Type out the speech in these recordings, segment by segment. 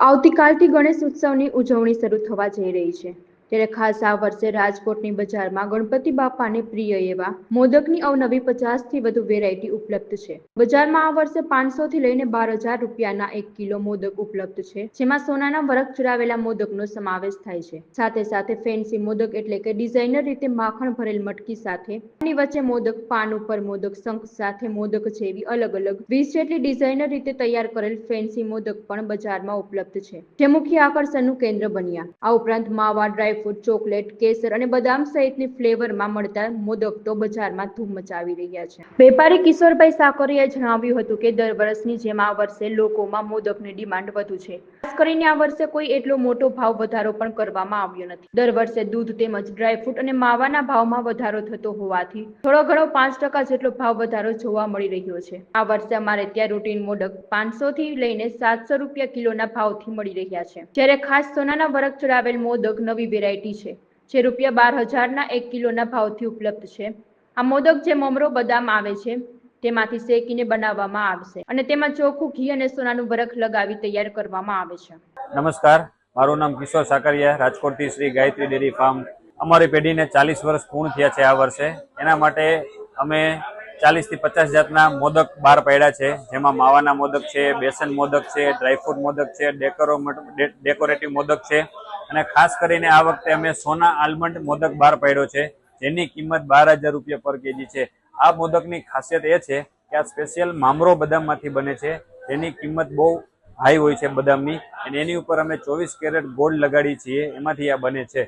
આવતીકાલથી ગણેશ ઉત્સવની ઉજવણી શરૂ થવા જઈ રહી છે. ત્યારે ખાસ આ વર્ષે રાજકોટની બજારમાં ગણપતિ બાપાને પ્રિય એવા મોદકની અવનવી પચાસથી વધુ વેરાયટી ઉપલબ્ધ છે. બજારમાં આ વર્ષે પાંચસો થી લઈને બાર હજાર રૂપિયાના એક કિલો મોદક ઉપલબ્ધ છે, જેમાં સોનાના વરખ ચડાવેલા મોદકનો સમાવેશ થાય છે. સાથે સાથે ફેન્સી મોદક એટલે કે ડિઝાઇનર રીતે માખણ ભરેલ મટકી સાથે ની વચ્ચે મોદક પાન ઉપર મોદક શંખ સાથે મોદક જેવી અલગ અલગ વીસ જેટલી ડિઝાઇનર રીતે તૈયાર કરેલ ફેન્સી મોદક પણ બજારમાં ઉપલબ્ધ છે. જે મુખ્ય આકર્ષણનું કેન્દ્ર બન્યા. આ ઉપરાંત માવા ડ્રાયફ્રૂટ ચોકલેટ કેસર અને બદામ સહિતની ફ્લેવરમાં મળતા મોદક તો બજારમાં ધૂમ મચાવી રહ્યા છે. વેપારી કિશોરભાઈ સાકરિયાએ જણાવ્યું હતું કે દર વર્ષની જેમ આ વર્ષે લોકોમાં મોદકની ડિમાન્ડ વધુ છે. ખાસ કરીને આ વર્ષે કોઈ એટલો મોટો ભાવ વધારો પણ કરવામાં આવ્યો નથી. દર વર્ષે દૂધ તેમજ ડ્રાયફ્રૂટ અને માવાના ભાવમાં વધારો થતો હોવાથી થોડો ઘણો પાંચ ટકા જેટલો ભાવ વધારો જોવા મળી રહ્યો છે. આ વર્ષે અમારે ત્યાં રૂટીન મોદક પાંચસો થી લઈને સાતસો રૂપિયા કિલોના ભાવથી મળી રહ્યા છે. જ્યારે ખાસ સોનાના વરખ ચડાવેલ મોદક નવી વેરાયટી છે, જે રૂપિયા બાર હજારના એક કિલોના ભાવથી ઉપલબ્ધ છે. આ મોદક જે મમરો બદામ આવે છે, તેમાંથી શેકીને બનાવવામાં આવશે અને તેમાં ચોખ્ખું ઘી અને સોનાનું વરખ લગાવી તૈયાર કરવામાં આવે છે. નમસ્કાર, મારું નામ કિશોર સાકરિયા, રાજકોટથી શ્રી ગાયત્રી ડેરી ફાર્મ. અમારી પેઢીને ચાલીસ વર્ષ પૂર્ણ થયા છે આ વર્ષે. એના માટે અમે ચાલીસથી પચાસ જાતના મોદક બહાર પાડ્યા છે, જેમાં માવાના મોદક છે, બેસન મોદક છે ડ્રાયફ્રૂટ મોદક છે, ડેકોરો ડેકોરેટિવ મોદક છે. અને ખાસ કરીને આ વખતે અમે સોના આલમંડ મોદક બહાર પાડ્યો છે, જેની કિંમત બાર હજાર રૂપિયા પર કેજી છે. આ મોદકની ખાસિયત એ છે કે આ સ્પેશિયલ મામરો બદામમાંથી બને છે, જેની કિંમત બહુ હાઈ હોય છે બદામની, અને એની ઉપર અમે ચોવીસ કેરેટ ગોલ્ડ લગાડી છીએ, એમાંથી આ બને છે.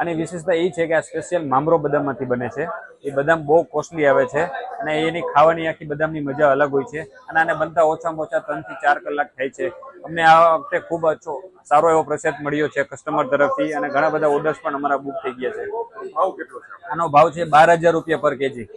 અને વિશેષતા એ છે કે આ સ્પેશિયલ મામરો બદામમાંથી બને છે. એ બદામ બહુ કોસ્ટલી આવે છે, અને એની ખાવાની આખી બદામની મજા અલગ હોય છે, અને આને બનતા ઓછામાં ઓછા ત્રણથી ચાર કલાક થાય છે. અમને આ વખતે ખૂબ ઓછો સારો એવો પ્રસાદ મળ્યો છે કસ્ટમર તરફથી અને ઘણા બધા ઓર્ડર્સ પણ અમારા બુક થઈ ગયા છે. છે? આનો ભાવ છે બાર હજાર રૂપિયા પર કેજી